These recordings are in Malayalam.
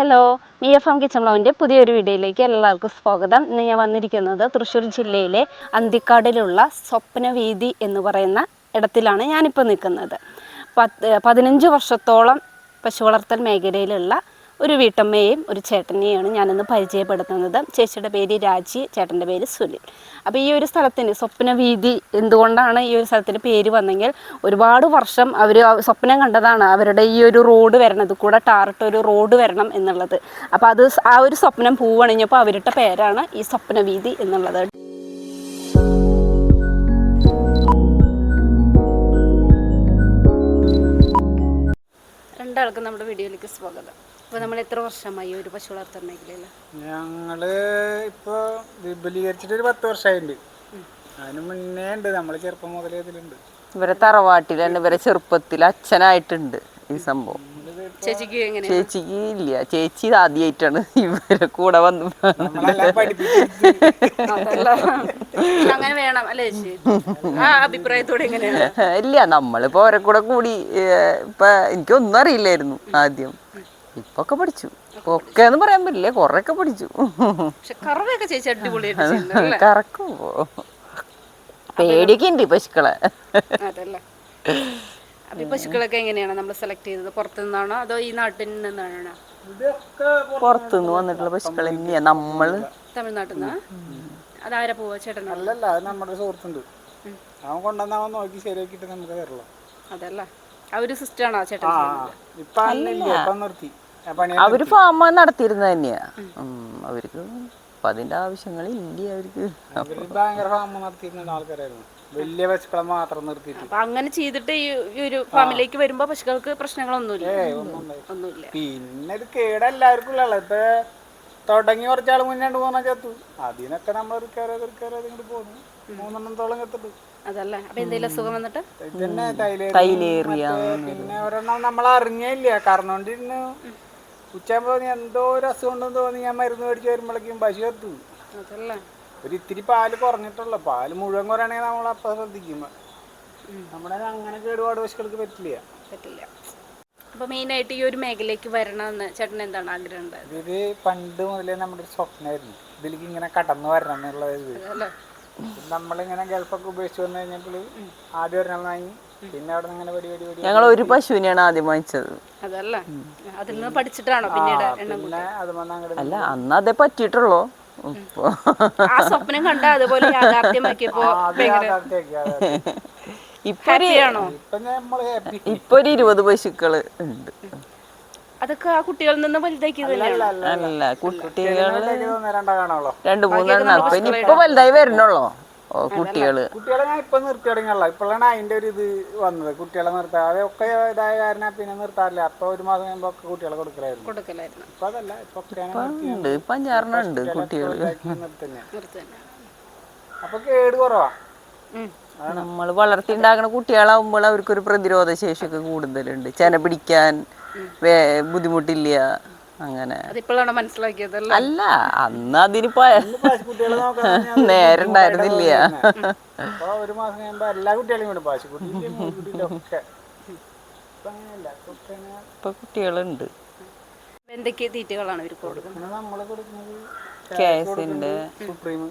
Hello me F M kitchen ബ്ലോഗിന്റെ പുതിയൊരു വീഡിയോയിലേക്ക് എല്ലാവർക്കും സ്വാഗതം. ഇന്ന് ഞാൻ വന്നിരിക്കുന്നത് തൃശ്ശൂർ ജില്ലയിലെ അന്തിക്കാടിലുള്ള സ്വപ്നവീതി എന്ന് പറയുന്ന ഇടത്തിലാണ് ഞാനിപ്പോൾ നിൽക്കുന്നത്. പത്ത് പതിനഞ്ച് വർഷത്തോളം പശു വളർത്തൽ മേഖലയിലുള്ള ഒരു വീട്ടമ്മയെയും ഒരു ചേട്ടനെയാണ് ഞാനിന്ന് പരിചയപ്പെടുത്തുന്നത്. ചേച്ചിയുടെ പേര് രാജി ചേട്ടന്റെ പേര് സുനിൽ. അപ്പോൾ ഈ ഒരു സ്ഥലത്തിന് സ്വപ്ന വീതി എന്തുകൊണ്ടാണ് ഈ ഒരു സ്ഥലത്തിന് പേര് വന്നെങ്കിൽ ഒരുപാട് വർഷം അവർ സ്വപ്നം കണ്ടതാണ് അവരുടെ ഈ ഒരു റോഡ് വരണത് കൂടെ ടാറിട്ട ഒരു റോഡ് വരണം എന്നുള്ളത്. അപ്പോൾ അത് ആ ഒരു സ്വപ്നം പൂവണിഞ്ഞപ്പോൾ അവരുടെ പേരാണ് ഈ സ്വപ്ന വീതി എന്നുള്ളത്. രണ്ടാൾക്കും നമ്മുടെ വീഡിയോയിലേക്ക് സ്വാഗതം. അപ്പോൾ നമ്മൾ എത്ര വർഷമായി ഒരു പശു വളർത്തൽ മേഖലയിൽ ഞങ്ങൾ ഇപ്പൊ വിപുലീകരിച്ചിട്ട് ഒരു പത്ത് വർഷമായിട്ടുണ്ട് അതിന് മുന്നേ ഉണ്ട് നമ്മൾ ചെറുപ്പം മുതലേ ഇതിലുണ്ട്. ഇവരെ തറവാട്ടിലാണ് ഇവരെ ചെറുപ്പത്തിൽ അച്ഛനായിട്ടുണ്ട് ഈ സംഭവം. ചേച്ചിക്ക് എങ്ങനെ ചേച്ചിക്ക് ഇല്ല. ചേച്ചി ആദ്യമായിട്ടാണ് ഇവരെ കൂടെ വന്നു അങ്ങനെ വേണം അല്ലേ ആ അഭിപ്രായത്തോടെ ഇല്ല നമ്മളിപ്പോ അവരെ കൂടെ കൂടി ഇപ്പൊ എനിക്കൊന്നും അറിയില്ലായിരുന്നു ആദ്യം. ഇപ്പൊ ഒക്കെ പഠിച്ചു. ഒക്കെ എന്ന് പറയാൻ പറ്റില്ല കൊറേയൊക്കെ പഠിച്ചു. പക്ഷെ കറവയൊക്കെ ചേച്ചി അടിപൊളിയായിട്ട് അല്ലേ കറക്കും പേടിയൊക്കെ ഉണ്ട് പശുക്കളെ. അപ്പൊ പശുക്കളൊക്കെ എങ്ങനെയാണ് നമ്മൾ സെലക്ട് ചെയ്തത്? പുറത്തു നിന്നാണോ അതോ ഈ നാട്ടിൽ നിന്നാണോ? ഇതൊക്കെ പുറത്തുനിന്ന് വന്നിട്ടുള്ള പശുക്കൾ തന്നെയാ നമ്മൾ. തമിഴ്നാട്ടിൽ നിന്നാ അതാരാ പോവാ ചേട്ടനോ? അല്ലല്ല അത് നമ്മുടെ സുഹൃത്തുണ്ട്. അവൻ കൊണ്ടുവന്നവൻ നോക്കി ശരിയാക്കിയിട്ട് നമുക്ക് തരല്ലോ. അതല്ല. ആ ഒരു സിസ്റ്റാണോ ചേട്ടൻ? ഇപ്പൊ നിർത്തി. അവർ ഫാമ നടത്തിയിരുന്നത് തന്നെയാ. അവർക്ക് അപ്പൊ അതിന്റെ ആവശ്യങ്ങളില്ല അവർക്ക്? ഭയങ്കര ഫാമ നടത്തിയിരുന്ന ആൾക്കാരായിരുന്നു. വലിയ പശുക്കളെ മാത്രം നിർത്തിയിട്ട്. അങ്ങനെ ചെയ്തിട്ട് ഈ ഒരു ഫാമിലേക്ക് വരുമ്പോ പശുക്കൾക്ക് പ്രശ്നങ്ങളൊന്നുമില്ല? ഒന്നുമില്ല. പിന്നെ ഇത് കേട് എല്ലാവർക്കും ഉള്ള ഇപ്പൊ തുടങ്ങി കുറച്ചാൾ മുന്നോട്ട് പോകുന്ന ചത്തു. അതിനൊക്കെ നമ്മൾ റിക്കവർ ചെയ്ത് റിക്കവർ ചെയ്ത് ഇങ്ങോട്ട് പോകുന്നു മൂന്നെണ്ണത്തോളം ചത്തിട്ടു അതല്ലേ? അപ്പൊ എന്തെങ്കിലും അസുഖം വന്നിട്ട്? പിന്നെ തൈലേറിയ പിന്നെ ഒരെണ്ണം നമ്മൾ അറിഞ്ഞില്ല കറന്നോണ്ടിരുന്നു ഉച്ചയാകുമ്പോ തോന്നി എന്തോ ഒരു അസുഖം ഉണ്ടെന്ന് തോന്നി ഞാൻ മരുന്ന് മേടിച്ച് വരുമ്പോഴേക്കും പശു എത്തു അതല്ല? ഒരു ഇത്തിരി പാൽ കുറഞ്ഞിട്ടുള്ളൂ. പാൽ മുഴുവൻ കുറയാണെങ്കിൽ നമ്മൾ അപ്പൊ ശ്രദ്ധിക്കും. നമ്മുടെ അങ്ങനെ കേടുപാട് പശുക്കൾക്ക് പറ്റില്ല. പറ്റില്ല. അപ്പൊ മെയിനായിട്ട് ഈ ഒരു മേഖലയ്ക്ക് വരണമെന്ന് ചേട്ടൻ എന്താണ് ആഗ്രഹം ഇത് പണ്ട് മുതലേ നമ്മുടെ ഒരു സ്വപ്നമായിരുന്നു. ഇതിലേക്ക് ഇങ്ങനെ കടന്നു വരണം എന്നുള്ളത്. നമ്മളിങ്ങനെ ഗൾഫൊക്കെ ഉപേക്ഷിച്ച് വന്നു കഴിഞ്ഞപ്പോൾ ആദ്യം ഒരെണ്ണം വാങ്ങി. പിന്നെ അവിടെ അങ്ങനെ ഇങ്ങനെ പടി പടി പടി ഞങ്ങൾ ഒരു പശുവിനെയാണ് ആദ്യം വാങ്ങിച്ചത്. അതല്ല. അതിൽ നിന്ന് പഠിച്ചിട്ടാണോ പിന്നീട് എണ്ണം പിന്നെ അത് വന്ന് അങ്ങോട്ട് അല്ല അന്ന് അതേ പറ്റിയിട്ടുള്ളൂ. ഇപ്പൊ ആ സ്വപ്നം കണ്ട അതുപോലെ യാഥാർത്ഥ്യമാക്കിയപ്പോ. ഇപ്പൊ ഒരു ഹാപ്പിയാണോ? ഇപ്പൊ ഇപ്പൊ ഒരു ഇരുപത് പശുക്കൾ ഉണ്ട്. അതൊക്കെ ആ കുട്ടികളിൽ നിന്ന് വലുതാക്കി അല്ല കുട്ടികൾ രണ്ടാ കാണാമല്ലോ രണ്ടു മൂന്നെണ്ണം ഇപ്പൊ വലുതായി വരണുള്ളോ? കുട്ടികൾ. കുട്ടികളെ ഞാൻ ഇപ്പൊ നിർത്തി തുടങ്ങിയുള്ള ഇപ്പോഴാണ് അതിന്റെ ഒരു ഇത് വന്നത്. കുട്ടികളെ നിർത്താൻ അതൊക്കെ ഇതായ കാരണം പിന്നെ നിർത്താറില്ല. അപ്പൊ ഒരു മാസം കഴിയുമ്പോ ഒക്കെ കുട്ടികളെ കൊടുക്കലായിരുന്നു. കൊടുക്കലായിരുന്നു. ഇപ്പൊ അതല്ല. ഇപ്പൊ ഒക്കെ ഞാൻ നിർത്തി ഉണ്ട്. ഇപ്പൊ അഞ്ചാറെണ്ണം ഉണ്ട് കുട്ടികൾ നിർത്തുന്നെ. നിർത്തി തന്നെ അപ്പൊ കേട് കുറവാ. നമ്മൾ വളർത്തി ഉണ്ടാക്കുന്ന കുട്ടികളാവുമ്പോൾ അവർക്കൊരു പ്രതിരോധ ശേഷിയൊക്കെ കൂടുതലുണ്ട്. ചെന പിടിക്കാൻ ബുദ്ധിമുട്ടില്ല. അങ്ങനെ. അതിപ്പോഴാണ് മനസ്സിലാക്കിയത് അല്ല അന്ന് അതിന് പ- കുട്ടികളെ നോക്കാൻ നേരം ഉണ്ടായിരുന്നില്ല. ഒരു മാസം കഴിയുമ്പോ എല്ലാ കുട്ടികളെയും ഇപ്പൊ കുട്ടികളുണ്ട്. എന്തൊക്കെ തീറ്റകളാണ് കൊടുക്കുന്നത്? നമ്മൾ കൊടുക്കുന്നത് കേസിന്റെ സുപ്രീം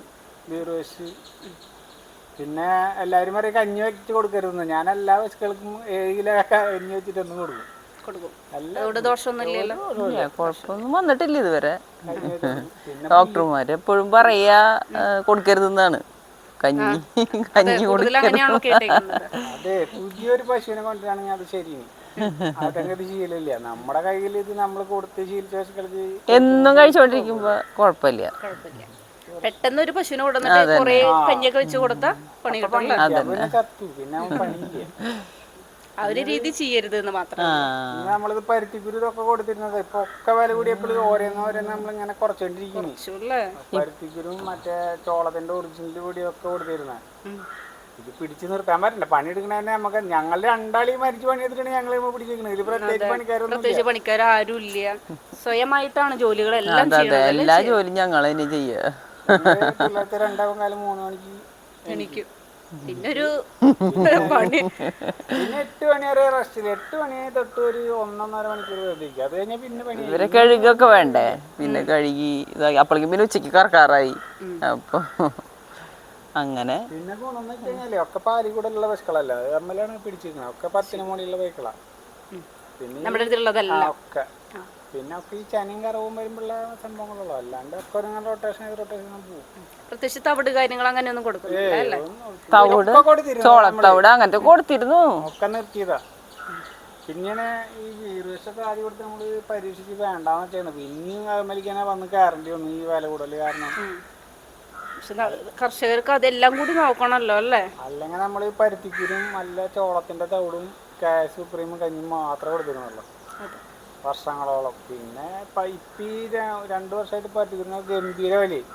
പിന്നെ എല്ലാവരും പറയും കഞ്ഞി വെച്ച് കൊടുക്കരുതെന്ന്. ഞാൻ എല്ലാ പശുക്കൾക്കും ഏഴ് കിലോ കഞ്ഞി വെച്ചിട്ടൊന്നും കൊടുക്കും. കൊടുക്കും. അല്ല അതുകൊണ്ട് ദോഷമൊന്നും കുഴപ്പമൊന്നും വന്നിട്ടില്ല ഇതുവരെ. ഡോക്ടർമാര് എപ്പോഴും പറയാ കൊടുക്കരുതെന്നാണ്. കഞ്ഞി കഞ്ഞി അതെ പുതിയൊരു പശുവിനെ കൊണ്ടുവരാണെങ്കിൽ അത് ശരിയാണ് അതൊക്കെ ശീലമില്ല. നമ്മുടെ കയ്യിൽ ഇത് നമ്മൾ കൊടുത്ത് ശീലിച്ച പശുക്കൾക്ക് എന്നും കഴിച്ചോണ്ടിരിക്കുമ്പോ കുഴപ്പമില്ല. കുഴപ്പമില്ല. പെട്ടെന്ന് ഒരു പശുവിനെ കൊടുത്തിട്ട് കുറെ കഞ്ഞിയൊക്കെ വെച്ച് കൊടുത്താ പണി കിട്ടും പിന്നെ പണിയില്ല. ആ ഒരു രീതി ചെയ്യരുത് എന്ന് മാത്രം നമ്മളിത് പരുത്തിക്കുരു ഇതൊക്കെ കൊടുത്തിരുന്നത്. ഇപ്പൊ ഒക്കെ വില കൂടിയപ്പോഴും ഓരോന്ന് ഓരോന്ന് നമ്മളിങ്ങനെ കുറച്ചോണ്ടിരിക്കുന്നു. പരുത്തിക്കുരും മറ്റേ ചോളത്തിന്റെ ഒറിജിനൽ പൊടിയൊക്കെ കൊടുത്തിരുന്ന. ഇത് പിടിച്ചു നിർത്താൻ പറ്റില്ല. പണിയെടുക്കണതന്നെ നമുക്ക് ഞങ്ങൾ രണ്ടാളി മരിച്ചു പണിയെടുത്തിട്ടാണ് ഞങ്ങൾ പിടിച്ചിരിക്കുന്നത് ഇത് പ്രത്യേകിച്ച് പണിക്കാരൊന്നും പ്രത്യേകിച്ച് പണിക്കാരും ഇല്ല സ്വയമായിട്ടാണ് ജോലികളെല്ലാം എല്ലാ ജോലിയും ഞങ്ങൾ തന്നെ ചെയ്യുക പിള്ളേർക്ക് രണ്ടാം കാലം മൂന്ന് മണിക്ക് എനിക്ക് പിന്നെ ഒരു പണി. പിന്നെ എട്ട് മണി വരെ റെസ്റ്റിൽ എട്ട് മണി തൊട്ട് ഒരു ഒന്നൊന്നര മണിക്കൂർ വെറുതെ അത് കഴിഞ്ഞാൽ പിന്നെ പണി ഇവരെ കഴുകൊക്കെ വേണ്ടേ? പിന്നെ കഴുകി ഇതാക്കി. അപ്പോഴേക്കും പിന്നെ ഉച്ചയ്ക്ക് കറക്കാറായി. അപ്പൊ അങ്ങനെ. പിന്നെ ഗുണമെന്ന് വെച്ച് കഴിഞ്ഞാൽ ഒക്കെ പാലി കൂടെ ഉള്ള പശുക്കളല്ല? തമ്മിലാണ് പിടിച്ചിരിക്കുന്നത്. ഒക്കെ പത്തിന് മുകളിലുള്ള പൈക്കളാ പിന്നെ ഒക്കെ. പിന്നെ ഒക്കെ ഈ ചനയും കറവും വരുമ്പോഴുള്ള സംഭവങ്ങളുള്ളൂ. അല്ലാണ്ട് ഒരു റൊട്ടേഷൻ ചെയ്ത് റൊട്ടേഷൻ പ്രത്യേകിച്ച് തവിട് കാര്യങ്ങൾ അങ്ങനെയൊന്നും തവിട് ചോളത്തവിട് അങ്ങനത്തെ കൊടുത്തിരുന്നു. ഒക്കെ നിർത്തിയതാ. പിന്നെയാണ് ഈ വീർവശൊക്കെ ആദ്യം കൊടുത്ത് നമ്മൾ പരീക്ഷിച്ച് വേണ്ടാന്ന് വെച്ചാണ് പിന്നെയും അതുമലിക്കാനെ വന്ന് കയറേണ്ടി വന്നു ഈ വില കൂടുതൽ കാരണം. പക്ഷെ കർഷകർക്ക് അതെല്ലാം കൂടി നോക്കണല്ലോ അല്ലേ? അല്ലെങ്കിൽ നമ്മൾ ഈ പരുത്തിക്കുരും നല്ല ചോളത്തിന്റെ തവിടും കാശ് സുപ്രീമും കഞ്ഞിയും മാത്രമേ കൊടുത്തിരുന്നുള്ളൂ. വർഷങ്ങളോളം. പിന്നെ ഇപ്പൊ ഇപ്പൊ ഈ ര- രണ്ടു വർഷമായിട്ട് പറ്റിക്കുന്ന ഗംഭീര വിലയായി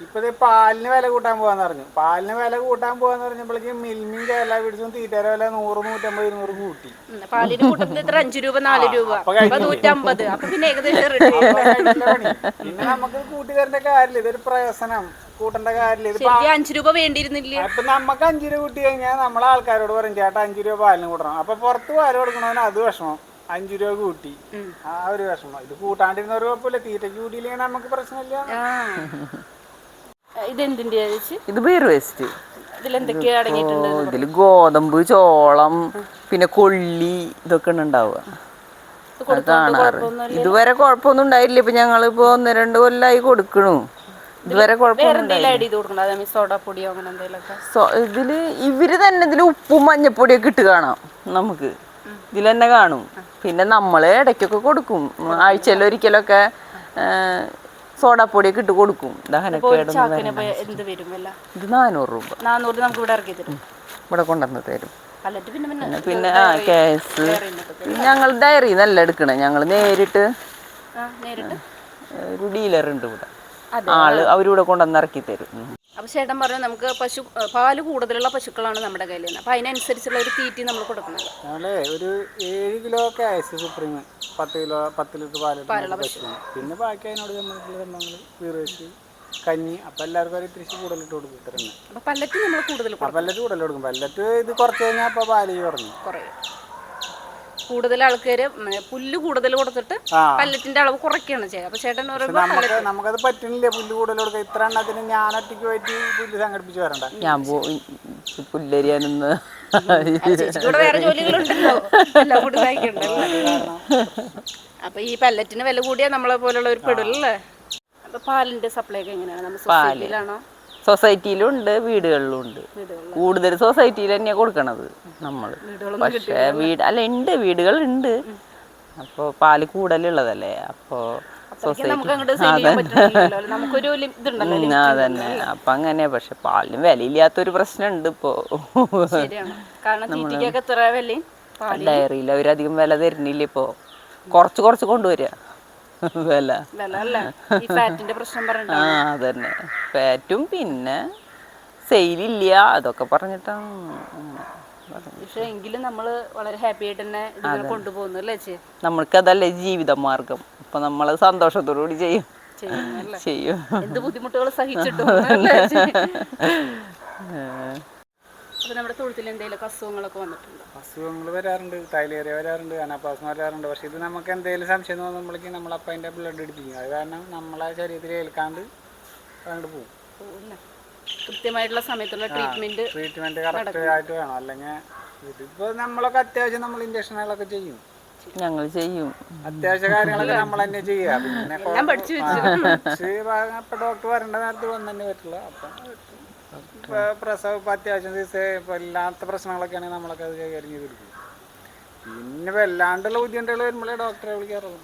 ഇപ്പൊ ദേ പാലിന് വില കൂട്ടാൻ പോവാന്ന് പറഞ്ഞു. പാലിന് വില കൂട്ടാൻ പോവാന്ന് പറഞ്ഞപ്പോഴേക്കും മിൽമിൻ കേരള പിടിച്ചും തീറ്റര വില നൂറ് നൂറ്റമ്പത് ഇരുന്നൂറ് കൂട്ടി. ഉം, പാലിന് കൂട്ടത്തിൽ ഇത്ര അഞ്ചു രൂപ നാല് രൂപ. അപ്പൊ അപ്പൊ നൂറ്റമ്പത്. അപ്പൊ പിന്നെ ഏകദേശം പിന്നെ നമുക്ക് കൂട്ടി തരേണ്ട കാര്യമില്ല. ഇതൊരു പ്രയസനം. കൂട്ടേണ്ട കാര്യമില്ല. അഞ്ചു രൂപ വേണ്ടിയിരുന്നില്ല? അപ്പൊ നമുക്ക് അഞ്ചു രൂപ കിട്ടി കഴിഞ്ഞാൽ നമ്മളെ ആൾക്കാരോട് പറയും ചേട്ടാ അഞ്ചു രൂപ പാലിന് കൂട്ടണം. അപ്പൊ പുറത്ത് പാൽ കൊടുക്കണവന് അത് വിഷമം. അഞ്ചു രൂപ കൂട്ടി. ആ ഒരു വിഷമം. ഇത് കൂട്ടാണ്ടിരുന്ന ഒരു കുഴപ്പമില്ല. തീറ്റയ്ക്ക് കൂട്ടിയില്ലെങ്കിൽ നമുക്ക് പ്രശ്നമില്ല. ഇതെന്തിന്റെ ഇത് ബീർ വേസ്റ്റ്. ഇതിൽ ഗോതമ്പ് ചോളം പിന്നെ കൊള്ളി ഇതൊക്കെ ഉണ്ടാവുക. കാണാറ് ഇതുവരെ കുഴപ്പമൊന്നും ഉണ്ടായില്ല ഇപ്പൊ ഞങ്ങളിപ്പോ ഒന്ന് രണ്ട് കൊല്ലായി കൊടുക്കണു. ഇതുവരെ സോഡ പൊടിയോ അങ്ങനെ എന്തെങ്കിലുമൊക്കെ? സോ ഇതിൽ ഇവർ തന്നെ ഇതിൽ ഉപ്പും മഞ്ഞപ്പൊടിയൊക്കെ ഇട്ട് കാണാം നമുക്ക്. ഇതിൽ തന്നെ കാണും. പിന്നെ നമ്മൾ ഇടയ്ക്കൊക്കെ കൊടുക്കും. ആഴ്ചയിൽ ഒരിക്കലൊക്കെ സോഡാപ്പൊടിയൊക്കെ ഇട്ട് കൊടുക്കും. ദഹനക്കേടൊന്നും ഇത് നാനൂറ് രൂപ. നാനൂറ് നമുക്ക് ഇവിടെ ഇറക്കി തരും. ഇവിടെ കൊണ്ടുവന്ന് തരും. പിന്നെ ആ കേസ്. ഞങ്ങൾ ഡയറി നല്ല എടുക്കണേ. ഞങ്ങൾ നേരിട്ട് ഒരു ഡീലർ ഉണ്ട് ഇവിടെ. ആൾ അവരിവിടെ കൊണ്ടുവന്ന് ഇറക്കി തരും. അപ്പൊ ചേട്ടൻ പറഞ്ഞു നമുക്ക് പശു പാൽ കൂടുതലുള്ള പശുക്കളാണ് നമ്മുടെ കയ്യിൽ നിന്ന് അപ്പൊ അതിനനുസരിച്ചുള്ള ഒരു തീറ്റി നമ്മൾ കൊടുക്കുന്നത്. ഒരു ഏഴ് കിലോ ഒക്കെ കാശ് സുപ്രീം. പത്ത് കിലോ പത്ത് ലിറ്റർ പശുവിന്. പിന്നെ ബാക്കി അതിനോട് കഞ്ഞി അപ്പൊ എല്ലാവർക്കും ഒരു ഇത്തിരി കൂടുതലിട്ട് കൊടുക്കും പല്ലറ്റ് നമ്മൾ കൂടുതൽ പല്ലറ്റ് കൂടുതൽ കൊടുക്കും. പല്ലറ്റ് ഇത് കുറച്ച് കഴിഞ്ഞാൽ അപ്പൊ പാൽ കുറഞ്ഞു. കുറയും. കൂടുതൽ ആൾക്കാര് പുല്ല് കൂടുതൽ കൊടുത്തിട്ട് പല്ലറ്റിന്റെ അളവ് കുറയ്ക്കുകയാണ് ചെയ്യുക. അപ്പൊ ചേട്ടൻ നമുക്ക് നമുക്കത് പറ്റുന്നില്ല പുല്ല് കൂടുതൽ കൊടുക്കുക ഇത്ര എണ്ണത്തിന് ഞാൻ ഒറ്റയ്ക്ക് പറ്റി പുല്ല് സംഘടിപ്പിച്ച് വരണ്ട. ഞാൻ പോ പുല്ലരിയാനൊന്ന്. വേറെ ജോലികളുണ്ടല്ലോ. എല്ലാം അപ്പൊ ഈ പല്ലറ്റിന് വില കൂടിയാ നമ്മളെ പോലുള്ള ഒരു പെടലല്ലേ? അപ്പൊ പാലിന്റെ സപ്ലൈ ഒക്കെ എങ്ങനെയാണ്? നമ്മൾ സൊസൈറ്റിയിലാണോ? സൊസൈറ്റിയിലും ഉണ്ട് വീടുകളിലും. ഉണ്ട് കൂടുതൽ സൊസൈറ്റിയിൽ തന്നെയാണ് കൊടുക്കണത് നമ്മൾ പക്ഷേ വീട് അല്ല ഉണ്ട് വീടുകളുണ്ട്. അപ്പോൾ പാൽ കൂടുതലുള്ളതല്ലേ? അപ്പോൾ അതന്നെ. അപ്പൊ അങ്ങനെ പക്ഷെ പാലിന് വിലയില്ലാത്തൊരു പ്രശ്നമുണ്ട് ഇപ്പോ. ഡയറിയിൽ അവരധികം വില തരുന്നില്ല ഇപ്പോ. കുറച്ച് കുറച്ച് കൊണ്ടുവരിക വില. വില അല്ല? ഈ ഫാറ്റിന്റെ പ്രശ്നം പറഞ്ഞിട്ടാ? ആ അതന്നെ. ഫാറ്റും പിന്നെ സെയിലില്ല അതൊക്കെ പറഞ്ഞിട്ടാണ് അങ്ങനെ പറഞ്ഞത്. പക്ഷെ എങ്കിലും നമ്മൾ വളരെ ഹാപ്പി ആയിട്ട് തന്നെ കൊണ്ടുപോകുന്നു അല്ലേ ചേച്ചി നമ്മൾക്കതല്ലേ ജീവിത മാർഗം അപ്പൊ നമ്മൾ സന്തോഷത്തോടു കൂടി ചെയ്യും. ചെയ്യും. എന്ത് ബുദ്ധിമുട്ടുകൾ സഹിച്ചിട്ടും അല്ലേ ചേച്ചി? അപ്പൊ നമ്മുടെ തൊഴുത്തിൽ എന്തെങ്കിലും അസുഖങ്ങളൊക്കെ വന്നിട്ടുണ്ട്? അസുഖങ്ങൾ വരാറുണ്ട് തൈലേറിയ വരാറുണ്ട് അനാപ്ലാസ്മ വരാറുണ്ട്. പക്ഷേ ഇത് നമുക്ക് എന്തെങ്കിലും സംശയം തോന്നുമ്പോഴേക്കും നമ്മളപ്പം അതിന്റെ ബ്ലഡ് എടുപ്പിക്കും അത് കാരണം നമ്മളെ ശരീരത്തിൽ ഏൽക്കാണ്ട് അങ്ങോട്ട് പോകും. കൃത്യമായിട്ടുള്ള സമയത്തുള്ള ട്രീറ്റ്മെന്റ് ട്രീറ്റ്മെന്റ് കറക്റ്റ് ആയിട്ട് വേണം. അല്ലെങ്കിൽ ഇതിപ്പോ നമ്മളൊക്കെ അത്യാവശ്യം നമ്മൾ ഇഞ്ചക്ഷനുകളൊക്കെ ചെയ്യും. ഞങ്ങൾ ചെയ്യും. അത്യാവശ്യ കാര്യങ്ങളൊക്കെ നമ്മൾ തന്നെ ചെയ്യാം പിന്നെ ഡോക്ടർ വരേണ്ട നേരത്ത് വന്നു തന്നെ പറ്റുള്ളൂ അപ്പം പ്രസവം ഇപ്പം അത്യാവശ്യം ദിവസം ഇപ്പം ഇല്ലാത്ത പ്രശ്നങ്ങളൊക്കെയാണെങ്കിൽ നമ്മളൊക്കെ അത് കൈകാര്യം ചെയ്ത് കൊടുക്കും പിന്നെ വല്ലാണ്ടുള്ള ബുദ്ധിമുട്ടുകൾ വരുമ്പോഴേ ഡോക്ടറെ വിളിക്കാറുള്ളൂ.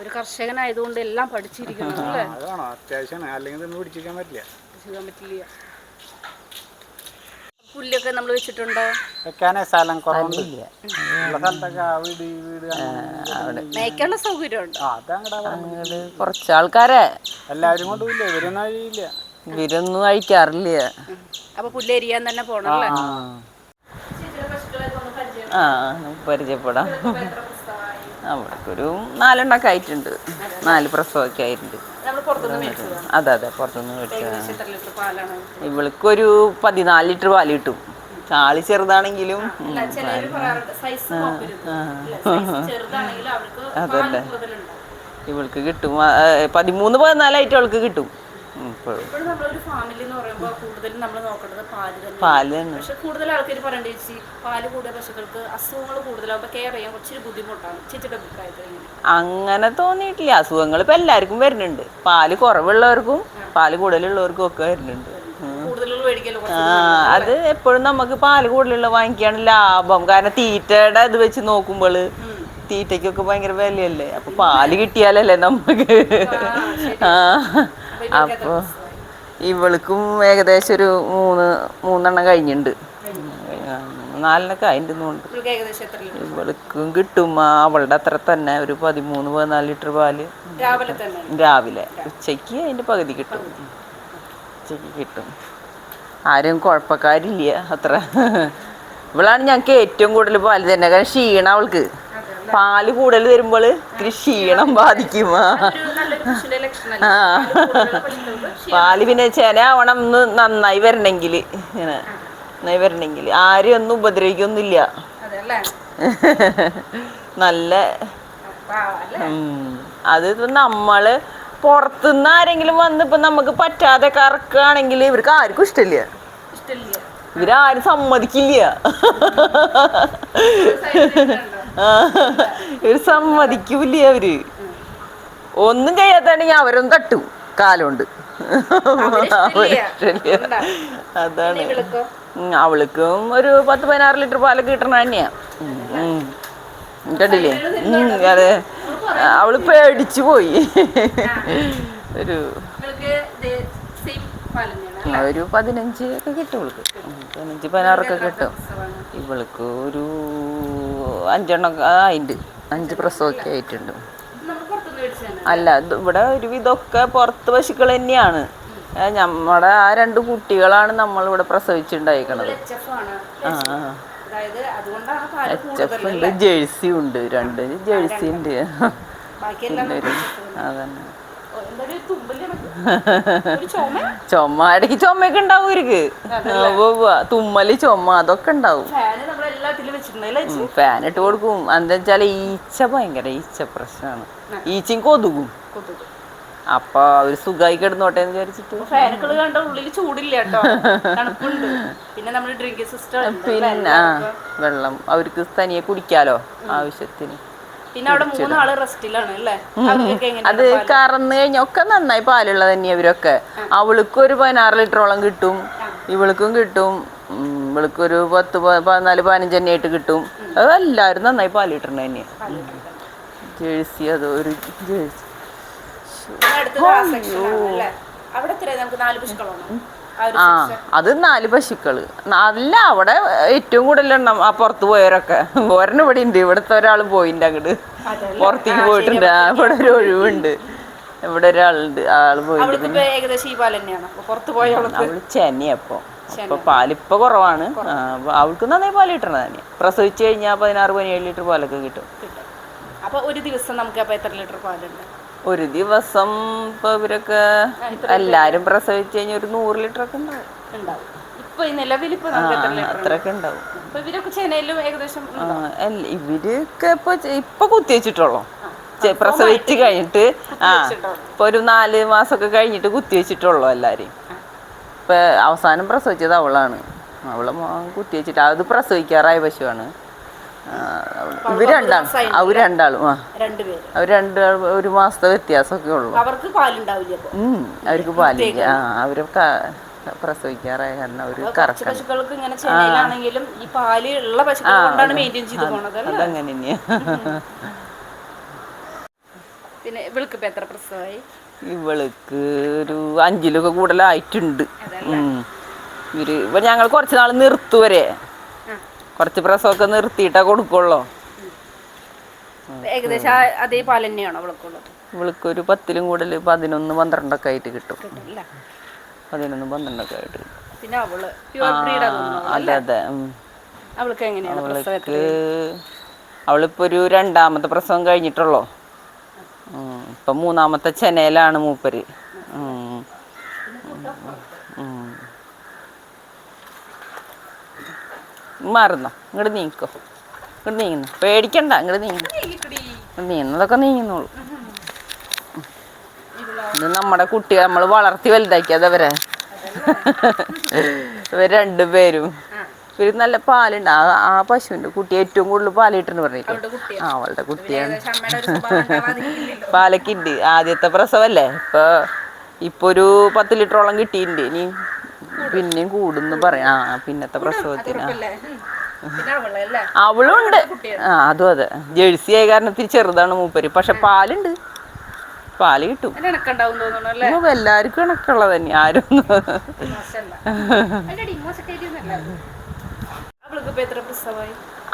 ഒരു കർഷകനായതുകൊണ്ട് എല്ലാം പഠിച്ചിരിക്കണം അല്ലേ? അതാണോ. അത്യാവശ്യമാണ് അല്ലെങ്കിൽ ഇതൊന്നും പിടിച്ചിരിക്കാൻ പറ്റില്ല. ചെയ്യാൻ പറ്റില്ല. പുല്ലൊക്കെ നമ്മൾ വെച്ചിട്ടുണ്ടോ? വെക്കാനേ സ്ഥലം ഈ മേയ്ക്കാനുള്ള സൗകര്യമുണ്ട്? ആ അതങ്ങടാ കുറച്ച് ആൾക്കാരെ എല്ലാവരും കൊണ്ടുപോയില്ല? ഇവരൊന്നും കഴിയില്ല ഇവരൊന്നും കഴിക്കാറില്ല? അപ്പൊ തന്നെ ആ. പരിചയപ്പെടാം. അവിടേക്ക് ഒരു നാലെണ്ണൊക്കെ ആയിട്ടുണ്ട്. നാല് പ്രസവമൊക്കെ ആയിട്ടുണ്ട്. അതെ അതെ പുറത്തുനിന്ന് മേടിച്ചതാണ് ഇവൾക്കൊരു പതിനാല് ലിറ്റർ പാൽ കിട്ടും. ആൾ ചെറുതാണെങ്കിലും അതല്ലേ. ഇവൾക്ക് കിട്ടും പതിമൂന്ന് പതിനാലായിട്ട് അവൾക്ക് കിട്ടും. നമ്മളൊരു ഫാമിലി എന്ന് പറയുമ്പോൾ കൂടുതലും നമ്മൾ നോക്കേണ്ടത് പാൽ തന്നെ. പാൽ തന്നെ. പക്ഷെ കൂടുതൽ ആൾക്കാർ പറയേണ്ട ചേച്ചി പാൽ കൂടിയ പശുക്കൾക്ക് അസുഖങ്ങൾ കൂടുതലാകുമ്പോൾ കെയർ ചെയ്യാൻ കുറച്ചൊരു ബുദ്ധിമുട്ടാണ്. ചേച്ചിയുടെ അഭിപ്രായത്തിൽ അങ്ങനെ തോന്നിയിട്ടില്ല. അസുഖങ്ങൾ ഇപ്പൊ എല്ലാവർക്കും വരുന്നുണ്ട്. പാൽ കുറവുള്ളവർക്കും പാൽ കൂടുതലുള്ളവർക്കും ഒക്കെ വരുന്നുണ്ട്. ആ അത് എപ്പോഴും നമുക്ക് പാൽ കൂടുതലുള്ള വാങ്ങിക്കാണ് ലാഭം. കാരണം തീറ്റയുടെ ഇത് വെച്ച് നോക്കുമ്പോൾ തീറ്റയ്ക്കൊക്കെ ഭയങ്കര വിലയല്ലേ? അപ്പൊ പാൽ കിട്ടിയാലല്ലേ നമുക്ക്? ആ. അപ്പൊ ഇവൾക്കും ഏകദേശം ഒരു മൂന്ന് മൂന്നെണ്ണം കഴിഞ്ഞിട്ടുണ്ട് നാലിനൊക്കെ അതിന്റെ ലിറ്റർ ഇവൾക്കും കിട്ടും. അവളുടെ അത്ര തന്നെ ഒരു പതിമൂന്ന് പതിനാല് ലിറ്റർ പാൽ രാവിലെ ഉച്ചയ്ക്ക് അതിന്റെ പകുതി കിട്ടും. ഉച്ചയ്ക്ക് കിട്ടും. ആരും കുഴപ്പക്കാരില്ല അത്ര. ഇവളാണ് ഞങ്ങൾക്ക് ഏറ്റവും കൂടുതൽ പാൽ തന്നെ കാരണം ക്ഷീണം അവൾക്ക്. പാൽ കൂടുതൽ വരുമ്പോൾ ഇത്തിരി ക്ഷീണം ബാധിക്കും. ആ. പാൽ പിന്നെ ചെന ആവണം ഒന്ന് നന്നായി വരണമെങ്കിൽ ഇങ്ങനെ നന്നായി വരണമെങ്കിൽ ആരും ഒന്നും ഉപദ്രവിക്കൊന്നുമില്ല. നല്ല. അത് നമ്മൾ പുറത്തുനിന്ന് ആരെങ്കിലും വന്ന് ഇപ്പൊ നമുക്ക് പറ്റാതെ കറക്കുകയാണെങ്കിൽ ഇവർക്ക് ആർക്കും ഇഷ്ടമില്ല. ഇവരാരും സമ്മതിക്കില്ല. ഇവർ സമ്മതിക്കൂല അവർ? ഒന്നും ചെയ്യാത്താണെങ്കിൽ അവരൊന്നും തട്ടു കാലുണ്ട് അതാണ്. ഇവൾക്കോ? അവൾക്കും ഒരു പത്ത് പതിനാറ് ലിറ്റർ പാൽ കിട്ടണ തന്നെയാ. കണ്ടില്ലേ? അതെ. അവൾ പേടിച്ചു പോയി. ഒരു ഒരു പതിനഞ്ച് ഒക്കെ കിട്ടും അവൾക്ക്. പതിനഞ്ച് പതിനാറൊക്കെ കിട്ടും. ഇവൾക്ക് ഒരു അഞ്ചെണ്ണം ആയിട്ടുണ്ട് അഞ്ച് പ്രസവമൊക്കെ ആയിട്ടുണ്ട്. അല്ല ഇവിടെ ഒരുവിധമൊക്കെ പുറത്ത് പശുക്കൾ തന്നെയാണ്. നമ്മുടെ ആ രണ്ട് കുട്ടികളാണ് നമ്മളിവിടെ എഫ് ആ ആ. അതായത് അതുകൊണ്ടാണ് പാൽ എച്ച് എഫ് ഉണ്ട് ജേഴ്സി ഉണ്ട് രണ്ട് ജേഴ്സി ഉണ്ട്. അതന്നെ. ചുമ? ഇടയ്ക്ക് ചുമയൊക്കെ ഉണ്ടാവും ഇവർക്ക്. തുമ്മൽ ചുമ അതൊക്കെ ഉണ്ടാവും. ഫാൻ ഇട്ട് കൊടുക്കും. എന്താ വെച്ചാൽ ഈച്ച ഭയങ്കര ഈച്ച പ്രശ്നമാണ്. ഈച്ചയും കൊതുകും. കൊതുക്. അപ്പൊ അവർ സുഖമായി കിടന്നോട്ടെ എന്ന് വിചാരിച്ചിട്ട്. ഫാനുകൾ കണ്ട ഉള്ളിൽ ചൂടില്ല കേട്ടോ. പിന്നെ നമ്മൾ ഡ്രിങ്കിങ് സിസ്റ്റം പിന്നെ വെള്ളം. അവർക്ക് തനിയെ കുടിക്കാലോ ആവശ്യത്തിന്. പിന്നെ അവിടെ മൂന്നാൾ റെസ്റ്റിലാണ് അല്ലേ? അത് കറന്നു കഴിഞ്ഞാൽ ഒക്കെ നന്നായി പാലുള്ള തന്നെ ഇവരൊക്കെ. അവൾക്കും ഒരു പതിനാറ് ലിറ്ററോളം കിട്ടും. ഇവൾക്കും കിട്ടും. ഇവൾക്കൊരു പത്ത് പതിനാല് പതിനഞ്ച് തന്നെ ആയിട്ട് കിട്ടും. അത് എല്ലാവരും നന്നായി പാൽ കിട്ടണ തന്നെ. ജേഴ്സി അത് ഒരു ജേഴ്സി. അവിടെ നമുക്ക് നാല് പുഷ്കളാണോ ആ അത് നാല് പശുക്കൾ. അല്ല അവിടെ ഏറ്റവും കൂടുതൽ എണ്ണം ആ പുറത്ത് പോയവരൊക്കെ. ഒരെണ്ണം ഇവിടെ ഉണ്ട്. ഇവിടുത്തെ ഒരാൾ പോയിട്ടുണ്ട് അങ്ങോട്ട് പുറത്തേക്ക് പോയിട്ടുണ്ട്. ഇവിടെ ഒരു ഒഴിവുണ്ട്. ഇവിടെ ഒരാളുണ്ട്. ആൾ പോയിട്ടുണ്ട്. ഏകദേശം ഈ പാൽ തന്നെയാണ്. അപ്പൊ പുറത്ത് പോയ അവൾ അപ്പൊ. പാലിപ്പൊ കുറവാണ്. അവൾക്ക് നന്നായി പാൽ കിട്ടണത് തന്നെ പ്രസവിച്ചു കഴിഞ്ഞാൽ പതിനാറ് പതിനേഴ് ലിറ്റർ പാലൊക്കെ കിട്ടും. കിട്ടും. അപ്പൊ ഒരു ദിവസം നമുക്ക് അപ്പൊ എത്ര ലിറ്റർ പാലുണ്ട്? ഒരു ദിവസം ഇപ്പൊ ഇവരൊക്കെ എല്ലാരും പ്രസവിച്ച് കഴിഞ്ഞാൽ ഒരു നൂറ് ലിറ്റർ ഒക്കെ ഉണ്ടാവും. ഉണ്ടാവും. ഇപ്പൊ ഈ നിലവിൽ ഇപ്പൊ നമുക്ക് എത്ര ലിറ്റർ അത്രയൊക്കെ ഉണ്ടാവും. അപ്പൊ ഇവരൊക്കെ ഏകദേശം ആ, അല്ല ഇവരൊക്കെ ഇപ്പൊ ചെ- ഇപ്പൊ കുത്തിവെച്ചിട്ടുള്ളൂ ചെ- പ്രസവിച്ച് കഴിഞ്ഞിട്ട് ആ ഇപ്പൊ ഒരു നാല് മാസമൊക്കെ കഴിഞ്ഞിട്ട് കുത്തി കുത്തിവെച്ചിട്ടുള്ളൂ എല്ലാരെയും. ഇപ്പൊ അവസാനം പ്രസവിച്ചത് അവളാണ്. അവൾ മോ- കുത്തിവെച്ചിട്ട് അത് പ്രസവിക്കാറായ പശുവാണ്. ആ, ഇവർ രണ്ടാളും. അവർ രണ്ടാളും ആ. അവർ രണ്ടാൾ ഒരു മാസത്തെ വ്യത്യാസമൊക്കെ ഉള്ളൂ. അവർക്ക് പാലുണ്ടാവില്ല അവർക്ക് പാലില്ല. ആ അവർ പ്രസവിക്കാറായ കാരണം അവർ പശുക്കൾക്ക് ഇങ്ങനെ ചെന്നൈയിലാണെങ്കിലും ഈ പാൽ ഉള്ള പശുക്കൾ കൊണ്ടാണ് മെയിന്റെയിൻ ചെയ്ത് പോണത് അതങ്ങനെ തന്നെയാ. പിന്നെ ഇവൾക്ക് ഇപ്പൊ എത്ര പ്രസവമായി ഇവൾക്ക് ഒരു അഞ്ചിലൊക്കെ കൂടുതലായിട്ടുണ്ട്. ഇവർ ഇപ്പൊ ഞങ്ങൾ കുറച്ച് നാൾ നിർത്തുവരെ. കുറച്ച് പ്രസവമൊക്കെ നിർത്തിയിട്ടാ കൊടുക്കുള്ളോ. ഏകദേശം അതേ പാൽ തന്നെയാണോ പത്തിലും കൂടുതൽ പതിനൊന്ന് പന്ത്രണ്ടൊക്കെ ആയിട്ട് കിട്ടും. പതിനൊന്ന് പന്ത്രണ്ടൊക്കെ ആയിട്ട് അല്ല പിന്നെ അവൾ അതെ അതെ. അവൾക്ക് എങ്ങനെയാണ് അവൾക്ക് അവളിപ്പോ ഒരു രണ്ടാമത്തെ പ്രസവം കഴിഞ്ഞിട്ടുള്ളോ. ഇപ്പൊ മൂന്നാമത്തെ ചെനയിലാണ് മൂപ്പര്. മാറുന്നോ. ഇങ്ങോട്ട് നീക്കോ. ഇങ്ങോട്ട് നീങ്ങുന്നു. പേടിക്കണ്ട ഇങ്ങോട്ട് നീങ്ങുന്നു. നീങ്ങുന്നതൊക്കെ നീങ്ങുന്നുള്ളൂ. ഇത് നമ്മുടെ കുട്ടികൾ നമ്മൾ വളർത്തി വലുതാക്കിയത് അവരെ. ഇവർ രണ്ടുപേരും ഇവർ നല്ല പാലുണ്ട്. ആ ആ പശുവിന്റെ കുട്ടി ഏറ്റവും കൂടുതൽ പാൽ കിട്ടുന്നു പറഞ്ഞില്ലേ? ആ അവളുടെ കുട്ടിയാണ്. പാലൊക്കെ ഉണ്ട്. ആദ്യത്തെ പ്രസവല്ലേ? ഇപ്പൊ ഇപ്പൊരു പത്ത് ലിറ്ററോളം കിട്ടിയിട്ടുണ്ട്. ഇനി പിന്നെയും കൂടുന്നു പറയാ. ആ പിന്നത്തെ പ്രസവത്തിന് അവളും ഉണ്ട് ആ അതും അതെ. ജേഴ്സി ആയ ഇത്തിരി ചെറുതാണ് മൂപ്പര്. പക്ഷെ പാലുണ്ട്. പാൽ കിട്ടും. എല്ലാവർക്കും ഇണക്കുള്ളത് തന്നെ. ആരും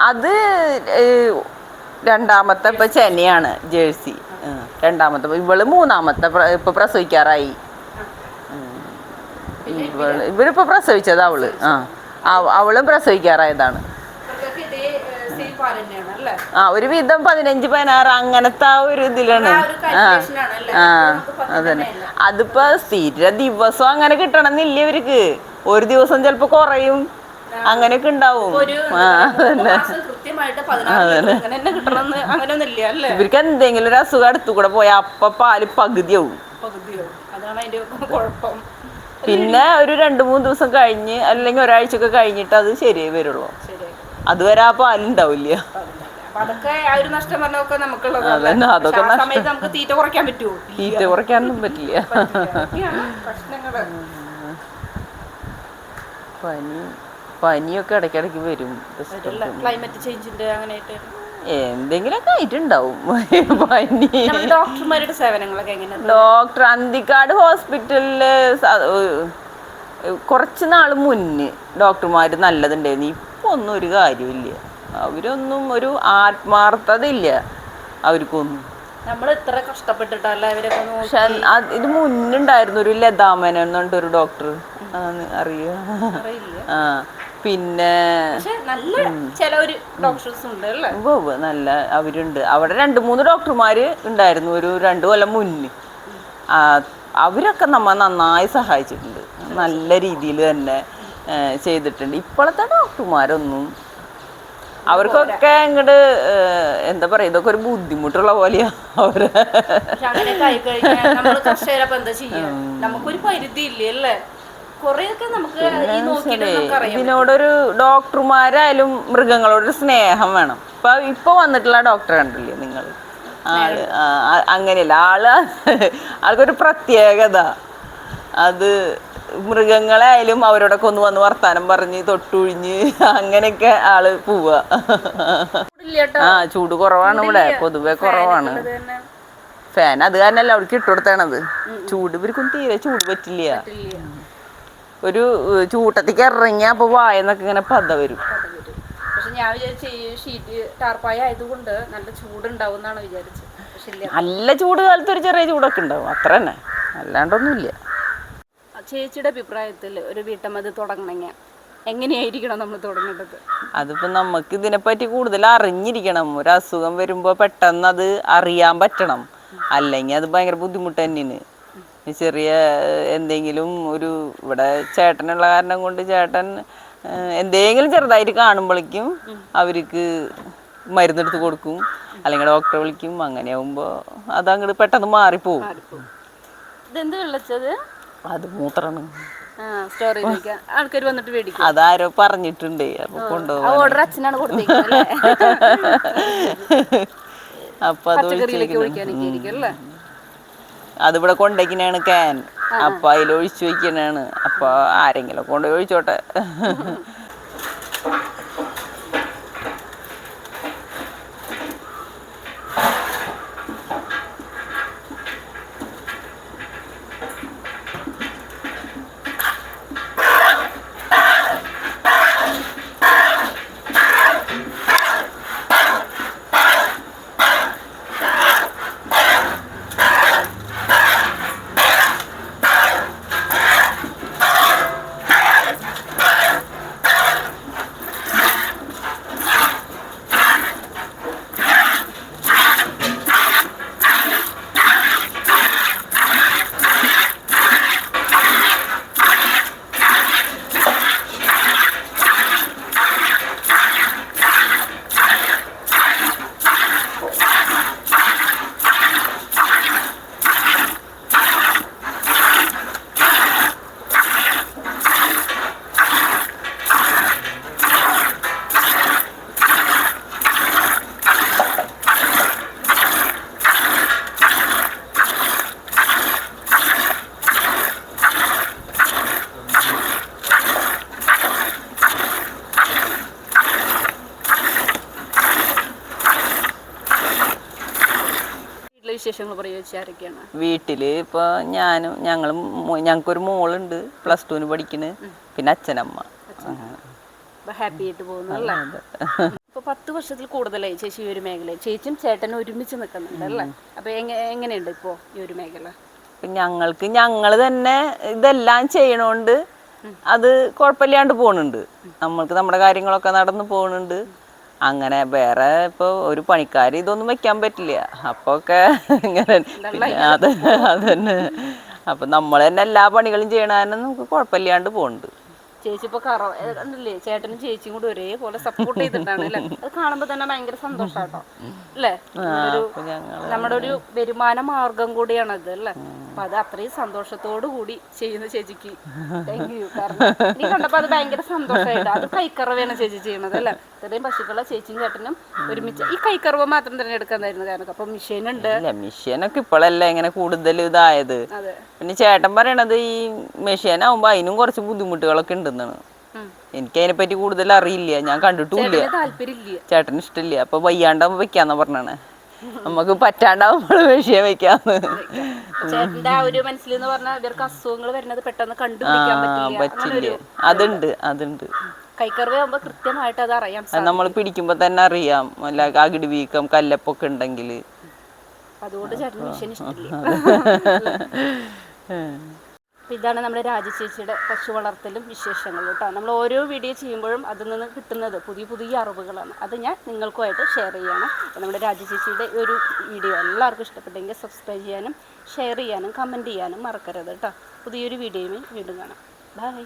അത് രണ്ടാമത്തെ ഇപ്പൊ ചെന്നൈയാണ് ജേഴ്സി. രണ്ടാമത്തെ ഇവൾ മൂന്നാമത്തെ ഇപ്പൊ പ്രസവിക്കാറായി. ഇവരിപ്പോ പ്രസവിച്ചത് അവൾ. ആ. അവ- അവളും പ്രസവിക്കാറായതാണ്. ആ ഒരു വിധം പതിനഞ്ച് പതിനാറ് അങ്ങനത്തെ ആ ഒരു ഇതിലാണ്. ആ അതന്നെ. അതിപ്പോ സ്ഥിര ദിവസം അങ്ങനെ കിട്ടണമെന്നില്ല ഇവർക്ക്. ഒരു ദിവസം ചിലപ്പോ കുറയും. അങ്ങനെയൊക്കെ ഉണ്ടാവും. ഇവർക്ക് എന്തെങ്കിലും ഒരു അസുഖം അടുത്തു കൂടെ പോയാൽ അപ്പൊ പാൽ പകുതിയാവും. പകുതിയോ അതാണ് അതിന്റെ കുഴപ്പം. പിന്നെ ഒരു രണ്ട് മൂന്ന് ദിവസം കഴിഞ്ഞ് അല്ലെങ്കിൽ ഒരാഴ്ചയൊക്കെ കഴിഞ്ഞിട്ട് അത് ശരിയായി വരുള്ളൂ. അതുവരെ ആ പാലുണ്ടാവില്ല. അപ്പൊ അതൊക്കെ ആ ഒരു നഷ്ടം പറഞ്ഞൊക്കെ നമുക്കുള്ളതല്ലേ അതന്നെ, അതൊക്കെ പക്ഷെ ആ സമയത്ത് നമുക്ക് തീറ്റ കുറയ്ക്കാൻ പറ്റുമോ തീറ്റ കുറയ്ക്കാനൊന്നും പറ്റില്ല. പനി പനിയൊക്കെ ഇടയ്ക്കിടയ്ക്ക് വരും. ക്ലൈമറ്റ് ചേഞ്ചിന്റെ അങ്ങനെയായിട്ട്. എന്തെങ്കിലുമൊക്കെ ആയിട്ടുണ്ടാവും. പനി. ഡോക്ടർമാരുടെ സേവനങ്ങളൊക്കെ എങ്ങനെ ഡോക്ടർ അന്തിക്കാട് ഹോസ്പിറ്റലിൽ കുറച്ച് നാൾ മുന്നേ ഡോക്ടർമാർ നല്ലതുണ്ടായിരുന്നു. ഇപ്പൊ ഒന്നും ഒരു കാര്യമില്ല അവരൊന്നും ഒരു ആത്മാർത്ഥത ഇല്ല അവർക്കൊന്നും. നമ്മൾ ഇത്ര കഷ്ടപ്പെട്ടിട്ടല്ല ഇവരൊക്കെ പക്ഷെ ഇത് മുന്നുണ്ടായിരുന്നു ഒരു ലതാമൻ എന്ന് പറഞ്ഞിട്ട് ഒരു ഡോക്ടർ അറിയ അറിയില്ല. ആ. പിന്നെ നല്ല ചില ഒരു ഡോക്ടേഴ്സ് ഉണ്ട് അല്ലേ? നല്ല അവരുണ്ട്. അവിടെ രണ്ട് മൂന്ന് ഡോക്ടർമാര് ഉണ്ടായിരുന്നു ഒരു രണ്ടു കൊല്ലം മുന്നേ. അവരൊക്കെ നമ്മ നന്നായി സഹായിച്ചിട്ടുണ്ട്. നല്ല രീതിയിൽ തന്നെ ചെയ്തിട്ടുണ്ട്. ഇപ്പോഴത്തെ ഡോക്ടർമാരൊന്നും അവർക്കൊക്കെ ഇങ്ങോട്ട് എന്താ പറയാ ഇതൊക്കെ ഒരു ബുദ്ധിമുട്ടുള്ള പോലെയാ അവർ. നമുക്കൊരു പരിധി ഇല്ലേ അല്ലേ? ഇതിനോടൊരു ഡോക്ടർമാരായാലും മൃഗങ്ങളോടൊരു സ്നേഹം വേണം. ഇപ്പൊ ഇപ്പൊ വന്നിട്ടുള്ള ഡോക്ടർ കണ്ടില്ലേ നിങ്ങൾ? ആൾ അങ്ങനെയല്ല ആൾ ആൾക്കൊരു പ്രത്യേകത. അത് മൃഗങ്ങളായാലും അവരോടൊക്കെ ഒന്ന് വന്ന് വർത്താനം പറഞ്ഞ് തൊട്ടുഴിഞ്ഞ് അങ്ങനെയൊക്കെ ആൾ പോവുക. ആ ചൂട് കുറവാണ് ഇവിടെ. പൊതുവെ കുറവാണ്. ഫാൻ അത് കാരണല്ല അവർക്ക് ഇട്ടുകൊടുത്താണത് ചൂട് ഇവർക്കും തീരെ ചൂട് പറ്റില്ല. ഒരു ചൂട്ടത്തേക്ക് ഇറങ്ങിയാൽ അപ്പൊ വായെന്നൊക്കെ ഇങ്ങനെ പത വരും. പക്ഷെ ഞാൻ വിചാരിച്ചു ഈ ഷീറ്റ് ടാർപ്പായ ആയതുകൊണ്ട് നല്ല ചൂടുണ്ടാവും എന്നാണ് വിചാരിച്ചത്. പക്ഷെ ഇല്ല. നല്ല ചൂട് കാലത്ത് ഒരു ചെറിയ ചൂടൊക്കെ ഉണ്ടാവും. അത്ര തന്നെ. അല്ലാണ്ടൊന്നുമില്ല. ചേച്ചിയുടെ അഭിപ്രായത്തിൽ ഒരു വീട്ടമ്മ ഇത് തുടങ്ങണമെങ്കിൽ എങ്ങനെയായിരിക്കണം നമ്മൾ തുടങ്ങേണ്ടത്? അതിപ്പോ നമുക്ക് ഇതിനെപ്പറ്റി കൂടുതൽ അറിഞ്ഞിരിക്കണം. ഒരു അസുഖം വരുമ്പോ പെട്ടെന്ന് അത് അറിയാൻ പറ്റണം. അല്ലെങ്കിൽ അത് ഭയങ്കര ബുദ്ധിമുട്ട് തന്നെയാണ്. ചെറിയ എന്തെങ്കിലും ഒരു ഇവിടെ ചേട്ടനുള്ള കാരണം കൊണ്ട് ചേട്ടൻ എന്തെങ്കിലും ചെറുതായിട്ട് കാണുമ്പോഴേക്കും അവർക്ക് മരുന്നെടുത്ത് കൊടുക്കും. അല്ലെങ്കിൽ ഡോക്ടറെ വിളിക്കും. അങ്ങനെ ആവുമ്പോൾ അതങ്ങോട്ട് പെട്ടെന്ന് മാറിപ്പോവും. ഇതെന്ത് അത് മൂത്രാണ്. ആൾക്കാർ വന്നിട്ട് മേടിക്കും. അതാരോ പറഞ്ഞിട്ടുണ്ട്. അപ്പൊ കൊണ്ടുപോകും ഓർഡർ അച്ഛനാണ് കൊടുത്തേക്കുന്നത് അപ്പൊ അത് പച്ചക്കറിയിലേക്ക് ഒഴിച്ച് ഒഴിക്കാനൊക്കെ ആയിരിക്കും അല്ലേ അതിവിടെ കൊണ്ടേക്കിനാണ് ക്യാൻ അപ്പൊ അതിൽ ഒഴിച്ചു വെക്കണാണ് അപ്പൊ ആരെങ്കിലും കൊണ്ടുപോയി ഒഴിച്ചോട്ടെ. വിശേഷങ്ങൾ വീട്ടിൽ ഇപ്പൊ ഞാനും ഞങ്ങളും ഞങ്ങൾക്കൊരു മോളുണ്ട് പ്ലസ് ടുവിന് പഠിക്കണ് പിന്നെ അച്ഛനമ്മ. ഹാപ്പി ആയിട്ട് ഇപ്പൊ പത്ത് വർഷത്തിൽ കൂടുതലായി ചേച്ചി ഈ ഒരു മേഖല ചേച്ചിയും ചേട്ടനും ഒരുമിച്ച് നിൽക്കുന്നുണ്ട് അല്ലേ? അപ്പൊ എങ്ങ- എങ്ങനെയുണ്ട് ഇപ്പോ ഈ ഒരു മേഖല? ഞങ്ങൾക്ക് ഞങ്ങൾ തന്നെ ഇതെല്ലാം ചെയ്യണോണ്ട് അത് കുഴപ്പമില്ലാണ്ട് പോണുണ്ട്. നമ്മൾക്ക് നമ്മുടെ കാര്യങ്ങളൊക്കെ നടന്നു പോണുണ്ട്. അങ്ങനെ വേറെ ഇപ്പൊ ഒരു പണിക്കാർ ഇതൊന്നും വെക്കാൻ പറ്റില്ല. അപ്പൊ ഒക്കെ ഇങ്ങനെ അത് അതന്നെ അപ്പൊ നമ്മൾ തന്നെ എല്ലാ പണികളും ചെയ്യണ കാരണം നമുക്ക് കുഴപ്പമില്ലാണ്ട് പോണുണ്ട്. ചേച്ചി ഇപ്പൊ കറ കണ്ടില്ലേ? ചേട്ടനും ചേച്ചിയും കൂടി ഒരേപോലെ സപ്പോർട്ട് ചെയ്തിട്ടാണ് അല്ലെ? അത് കാണുമ്പോ തന്നെ ഭയങ്കര സന്തോഷാട്ടോ. അല്ലേ? നമ്മുടെ ഒരു നമ്മുടെ ഒരു വരുമാന മാർഗം കൂടിയാണത് അല്ലേ? അപ്പൊ അത് അത്രയും സന്തോഷത്തോടു കൂടി ചെയ്യുന്ന ചേച്ചിക്ക് താങ്ക് യു കാരണം നീ കണ്ടപ്പോ അത് ഭയങ്കര സന്തോഷമായിട്ട് അത് കൈക്കറവയാണ് ചേച്ചി ചെയ്യുന്നത് അല്ലെ? ഇത്രയും പശുക്കളെ ചേച്ചിയും ചേട്ടനും ഒരുമിച്ച് ഈ കൈക്കറവ് മാത്രം തന്നെ എടുക്കാൻ തരുന്നത് കാരണം അപ്പൊ മെഷീൻ ഉണ്ട്. മിഷീനൊക്കെ ഇപ്പോഴല്ലേ ഇങ്ങനെ കൂടുതൽ ഇതായത്. പിന്നെ ചേട്ടൻ പറയണത് ഈ മെഷീൻ ആവുമ്പോ അതിനും കുറച്ച് ബുദ്ധിമുട്ടുകളൊക്കെ ഉണ്ടെന്നാണ് ഉം. എനിക്ക് അതിനെപ്പറ്റി കൂടുതൽ അറിയില്ല. ഞാൻ കണ്ടിട്ടുമില്ല. ചേട്ടന് ഇഷ്ടമില്ല. അപ്പൊ വയ്യാണ്ടാവുമ്പോ വെക്കാന്നാ പറഞ്ഞാണ്. നമുക്ക് പറ്റാണ്ടാവുമ്പോൾ വിഷയം വെക്കാന്ന്. ചേട്ടന്റെ ആ ഒരു മനസ്സിലെന്ന് പറഞ്ഞാൽ ഇവർക്ക് അസുഖങ്ങൾ വരുന്നത് പെട്ടെന്ന് കണ്ടുപിടിക്കാൻ പറ്റില്ല. അതുണ്ട് അതുണ്ട്. കൃത്യമായിട്ട് അത് അറിയാം നമ്മൾ പിടിക്കുമ്പോ തന്നെ അറിയാം. അല്ല അകിടി വീക്കം കല്ലപ്പൊക്കെ ഉണ്ടെങ്കിൽ അതുകൊണ്ട് ചേട്ടന് മിഷൻ ഇഷ്ടമില്ല. അപ്പൊ ഇതാണ് നമ്മുടെ രാജചേച്ചിയുടെ പശു വളർത്തലും വിശേഷങ്ങളും കേട്ടോ. നമ്മൾ ഓരോ വീഡിയോ ചെയ്യുമ്പോഴും അതിൽ നിന്ന് കിട്ടുന്നത് പുതിയ പുതിയ അറിവുകളാണ്. അത് ഞാൻ നിങ്ങൾക്കുമായിട്ട് ഷെയർ ചെയ്യണം. അപ്പോൾ നമ്മുടെ രാജചേച്ചിയുടെ ഒരു വീഡിയോ എല്ലാവർക്കും ഇഷ്ടപ്പെട്ടെങ്കിൽ സബ്സ്ക്രൈബ് ചെയ്യാനും ഷെയർ ചെയ്യാനും കമന്റ് ചെയ്യാനും മറക്കരുത് കേട്ടോ. പുതിയൊരു വീഡിയോയിൽ വീണ്ടും കാണാം. ബൈ